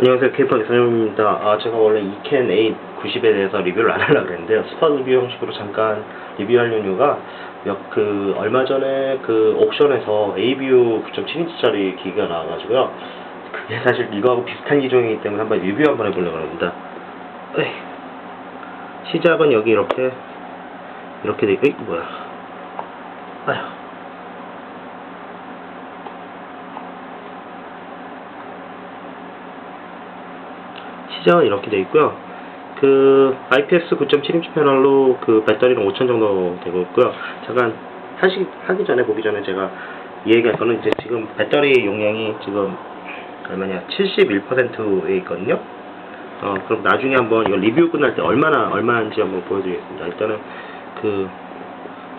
안녕하세요. 케이팝 이선영입니다. 아, 제가 원래 이캔 A 90에 대해서 리뷰를 안 하려고 그랬는데요. 스팟 리뷰 형식으로 잠깐 리뷰할 이유가 몇, 그, 얼마 전에 그 옥션에서 ABU 9.7인치짜리 기기가 나와가지고요. 그게 사실 이거하고 비슷한 기종이기 때문에 한번 리뷰 한번 해보려고 합니다. 에이. 시작은 여기 이렇게, 이렇게 돼, 에이, 뭐야. 아휴. 시작은 이렇게 되어 있고요. 그 IPS 9.7인치 패널로 그 배터리는 5천 정도 되고 있고요. 잠깐 하시 하기 전에 보기 전에 제가 이 얘기할 거는 이제 지금 배터리 용량이 지금 얼마냐 71%에 있거든요. 어 그럼 나중에 한번 이거 리뷰 끝날 때 얼마나 얼마인지 한번 보여드리겠습니다. 일단은 그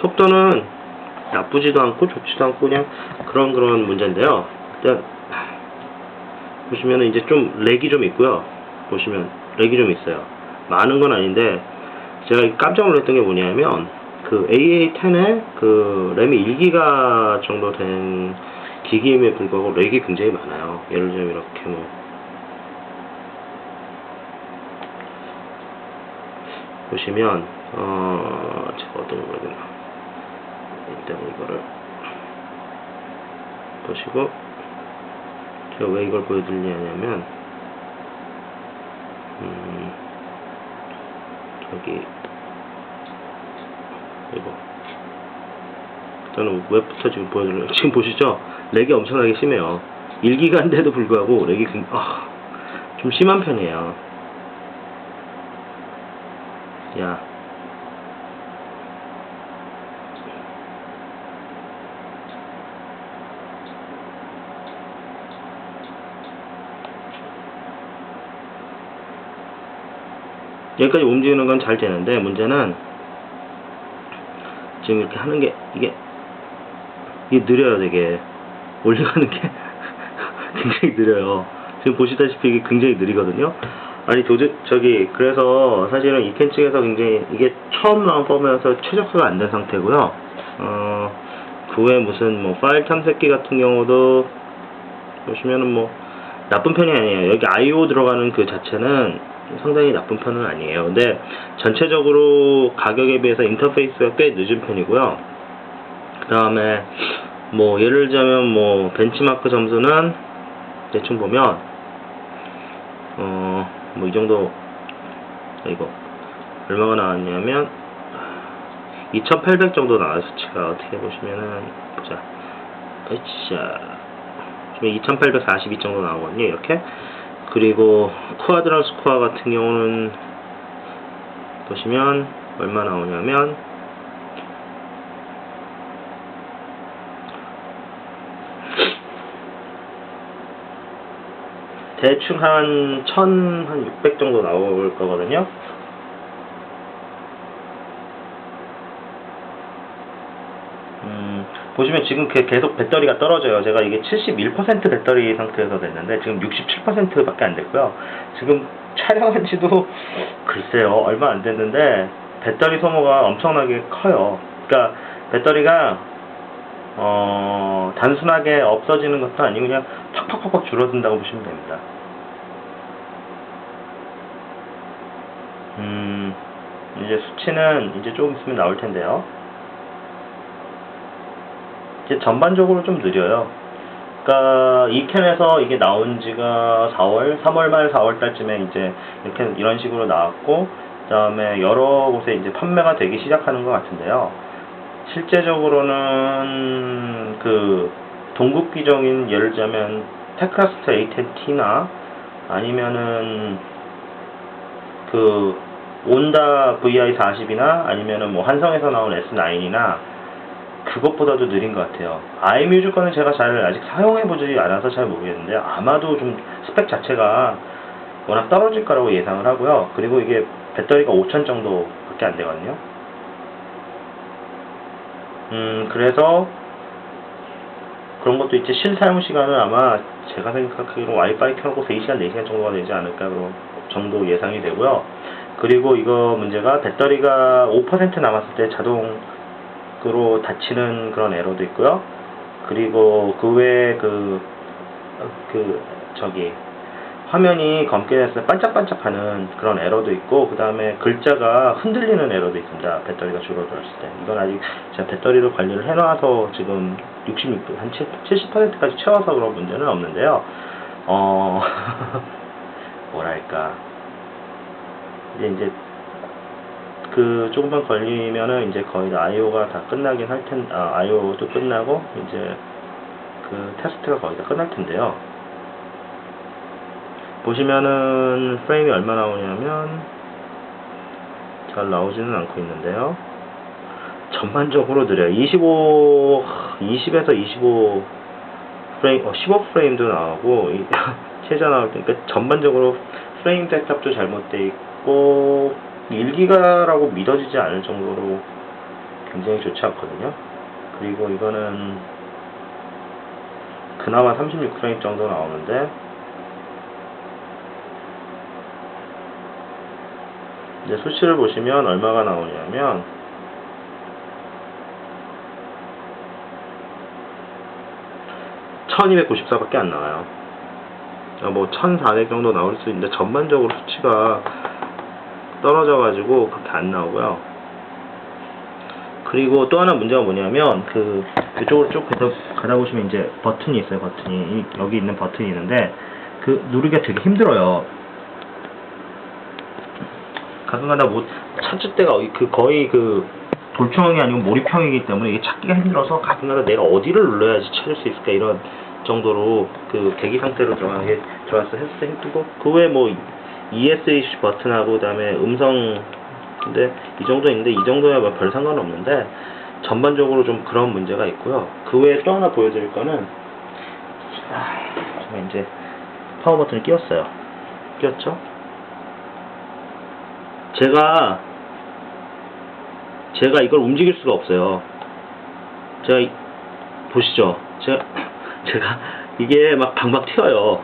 속도는 나쁘지도 않고 좋지도 않고 그냥 그런 그런 문제인데요. 일단 보시면은 이제 좀 렉이 좀 있고요. 보시면 렉이 좀 있어요. 많은 건 아닌데 제가 깜짝 놀랐던 게 뭐냐면 그 AA10에 그 램이 1기가 정도 된 기기임에 불구하고 렉이 굉장히 많아요. 예를 들면 이렇게 뭐 보시면 어 제가 어떤 걸 되나 일단 이거를 보시고 제가 왜 이걸 보여드리냐면 음, 저기 이거. 저는 웹부터 지금 보여드려요. 지금 보시죠? 렉이 엄청나게 심해요. 1기가인데도 불구하고 렉이 굉- 아, 좀 심한 편이에요. 야 여기까지 움직이는 건 잘 되는데 문제는 지금 이렇게 하는 게 이게 이게 느려요 되게. 올려가는 게 굉장히 느려요. 지금 보시다시피 이게 굉장히 느리거든요. 아니 도저 저기 그래서 사실은 이캔 측에서 굉장히 이게 처음 나온 펌이어서 최적화가 안 된 상태고요. 어그 외에 무슨 뭐 파일 탐색기 같은 경우도 보시면은 뭐 나쁜 편이 아니에요. 여기 I/O 들어가는 그 자체는 상당히 나쁜 편은 아니에요. 근데 전체적으로 가격에 비해서 인터페이스가 꽤 늦은 편이고요. 그 다음에 뭐 예를 들자면 뭐 벤치마크 점수는 대충 보면 어 뭐 이 정도 이거 얼마가 나왔냐면 2800 정도 나와요 수치가 어떻게 보시면은 보자 으쌰 2842 정도 나오거든요 이렇게 그리고 쿠아드랄 스코어 같은 경우는 보시면 얼마 나오냐면 대충 한 1000, 한600 정도 나올 거거든요. 음, 보시면 지금 게- 계속 배터리가 떨어져요. 제가 이게 71% 배터리 상태에서 됐는데 지금 67%밖에 안 됐고요. 지금 촬영한 지도 글쎄요 얼마 안 됐는데 배터리 소모가 엄청나게 커요. 그러니까 배터리가 어, 단순하게 없어지는 것도 아니고 그냥 팍팍팍팍 줄어든다고 보시면 됩니다. 음, 이제 수치는 이제 조금 있으면 나올 텐데요. 전반적으로 좀 느려요. 그러니까 이 캔에서 이게 나온 지가 4월, 3월 말 4월 달쯤에 이제 이렇게 이런 식으로 나왔고 그다음에 여러 곳에 이제 판매가 되기 시작하는 것 같은데요. 실제적으로는 그 동급 기종인 예를 들자면 테크라스트 A10T나 아니면은 그 온다 VI40이나 아니면은 뭐 한성에서 나온 S9이나 그것보다도 느린 것 같아요. 아이뮤즈 거는 제가 잘 아직 사용해보지 않아서 잘 모르겠는데 아마도 좀 스펙 자체가 워낙 떨어질 거라고 예상을 하고요. 그리고 이게 배터리가 5000 정도밖에 안 되거든요. 음, 그래서 그런 것도 있지 실사용 시간은 아마 제가 생각하기로 와이파이 켜놓고 3시간, 4시간 정도가 되지 않을까 그런 정도 예상이 되고요. 그리고 이거 문제가 배터리가 5% 남았을 때 자동 으로 닫히는 그런 에러도 있고요. 그리고 그 외에 그, 그, 저기, 화면이 검게 때 반짝반짝하는 그런 에러도 있고 그 다음에 글자가 흔들리는 에러도 있습니다. 배터리가 줄어들었을 때. 이건 아직 제가 배터리를 관리를 해놔서 지금 66, 한 70%까지 채워서 그런 문제는 없는데요. 어, 뭐랄까. 이제 이제 그 조금만 걸리면은 이제 거의 IO가 다 끝나긴 할 텐, 아, IO도 끝나고 이제 그 테스트가 거의 다 끝날 텐데요. 보시면은 프레임이 얼마 나오냐면 잘 나오지는 않고 있는데요. 전반적으로 느려요. 25, 20에서 25 프레임, 어, 15 프레임도 나오고 이- 최저 나올 때, 그러니까 전반적으로 프레임 백탑도 잘못돼 있고 1기가라고 믿어지지 않을 정도로 굉장히 좋지 않거든요. 그리고 이거는 그나마 36프레임 정도 나오는데 이제 수치를 보시면 얼마가 나오냐면 (1294) 밖에 안 나와요 아, 뭐1400 정도 나올 수 있는데 전반적으로 수치가 떨어져 가지고 그렇게 안 나오고요. 그리고 또 하나 문제가 뭐냐면 그 이쪽으로 쭉 가다, 보시면 이제 버튼이 있어요 버튼이. 이- 여기 있는 버튼이 있는데 그 누르기가 되게 힘들어요. 가끔가다 못 찾을 때가 어이- 그 거의 그 돌청이 아니고 몰입형이기 때문에 이게 찾기가 힘들어서 가끔가다 내가 어디를 눌러야지 찾을 수 있을까 이런 정도로 그 대기 상태로 들어가게 들어와서 했을 때 힘들고 그 외에 뭐 ESH 버튼하고 그다음에 음성 근데 이 정도 있는데 이 정도야 뭐별 상관 없는데 전반적으로 좀 그런 문제가 있고요. 그 외에 또 하나 보여드릴 거는 아, 이제 파워 버튼을 끼웠어요. 끼웠죠? 제가 제가 이걸 움직일 수가 없어요. 제가 이- 보시죠. 제가 제가 이게 막 방방 튀어요.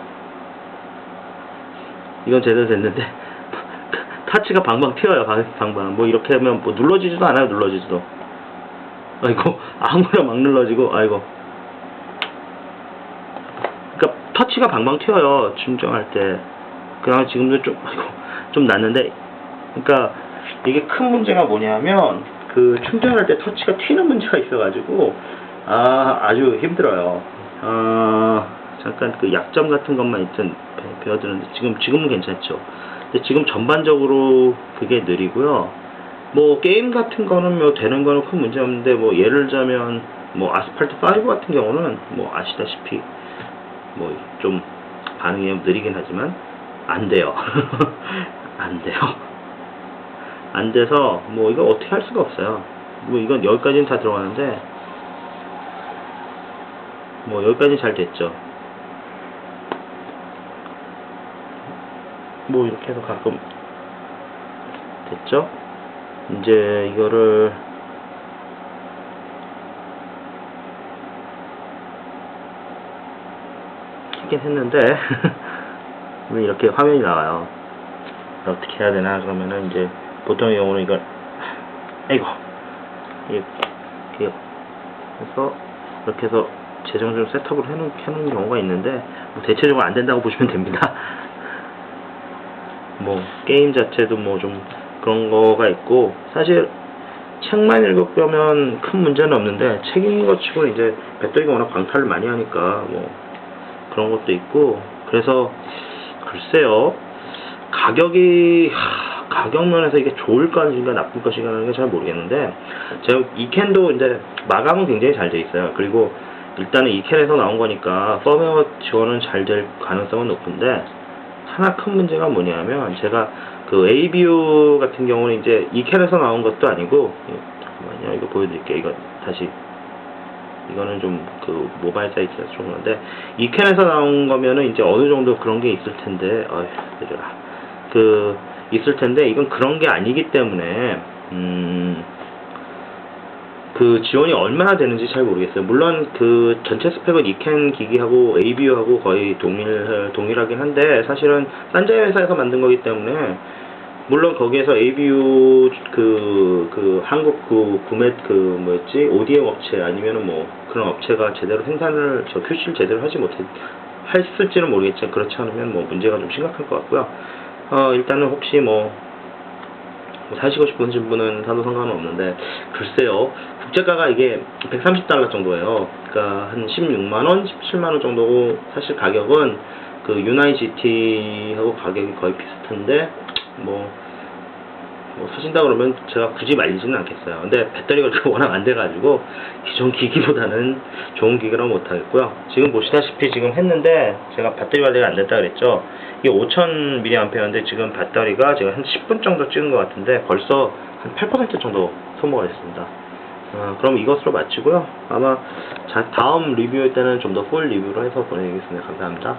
이건 제대로 됐는데 타치가 방방 튀어요. 방- 방방. 뭐 이렇게 하면 뭐 눌러지지도 않아요. 눌러지지도. 아이고 아무나 막 눌러지고 아이고. 그러니까 터치가 방방 튀어요. 충전할 때. 그냥 지금도 좀 아이고 좀 났는데 그러니까 이게 큰 문제가 뭐냐면 그 충전할 때 터치가 튀는 문제가 있어가지고 아 아주 힘들어요. 아 잠깐 그 약점 같은 것만 일단 배- 배워드는데 지금 지금은 괜찮죠. 근데 지금 전반적으로 그게 느리고요. 뭐 게임 같은 거는 뭐 되는 거는 큰 문제 없는데 뭐 예를 들자면 뭐 아스팔트 5 같은 경우는 뭐 아시다시피 뭐 좀 반응이 느리긴 하지만 안 돼요. 안 돼요. 안 돼서 뭐 이거 어떻게 할 수가 없어요. 뭐 이건 여기까지는 다 들어가는데 뭐 여기까지 잘 됐죠. 뭐 이렇게 해서 가끔 됐죠? 이제 이거를 하긴 했는데 왜 이렇게 화면이 나와요? 어떻게 해야 되나 그러면은 이제 보통의 경우는 이걸 아이고 이렇게 해서 이렇게 해서 재정적으로 세트업을 해놓은, 해놓은 경우가 있는데 뭐 대체적으로 안 된다고 보시면 됩니다. 뭐 게임 자체도 뭐 좀 그런 거가 있고 사실 책만 읽으면 큰 문제는 없는데 책 읽는 것 치고 이제 배터리가 워낙 광탈을 많이 하니까 뭐 그런 것도 있고 그래서 글쎄요. 가격이 하, 가격 면에서 이게 좋을 것인가 나쁠 것인가는 잘 모르겠는데 제가 이 캔도 이제 마감은 굉장히 잘 돼 있어요. 그리고 일단은 이 캔에서 나온 거니까 펌웨어 지원은 잘 될 가능성은 높은데 하나 큰 문제가 뭐냐면 제가 그 ABU 같은 경우는 이제 이 캔에서 나온 것도 아니고 예, 잠깐만요. 이거 보여드릴게요. 이거 다시. 이거는 좀 그 모바일 사이트에서 좀 그런데 이 캔에서 나온 거면은 이제 어느 정도 그런 게 있을 텐데 어휴 내려라 그 있을 텐데 이건 그런 게 아니기 때문에 음. 그 지원이 얼마나 되는지 잘 모르겠어요. 물론 그 전체 스펙은 이캔 기기하고 ABU하고 거의 동일 동일하긴 한데 사실은 산자이 회사에서 만든 거기 때문에 물론 거기에서 ABU 그, 그 한국 그 구매 그 뭐였지 ODM 업체 아니면은 뭐 그런 업체가 제대로 생산을 저 QC를 제대로 하지 못했 했을지는 모르겠지만 그렇지 않으면 뭐 문제가 좀 심각할 것 같고요. 어, 일단은 혹시 뭐, 뭐 사시고 싶으신 분은 사도 상관은 없는데 글쎄요 국제가가 이게 130달러 정도예요. 그러니까 한 16만 원, 17만 원 정도고 사실 가격은 그 유나이 GT하고 가격이 거의 비슷한데 뭐, 뭐 사신다 그러면 제가 굳이 말리지는 않겠어요. 근데 배터리가 워낙 안 돼가지고 기존 기기보다는 좋은 기기라고 못하겠고요. 지금 보시다시피 지금 했는데 제가 배터리 관리가 안 됐다 그랬죠. 이게 5000mAh인데 지금 배터리가 제가 한 10분 정도 찍은 것 같은데 벌써 한 8% 정도 소모가 됐습니다. 아, 그럼 이것으로 마치고요. 아마 자, 다음 리뷰일 때는 좀 더 풀 리뷰로 해서 보내드리겠습니다. 감사합니다.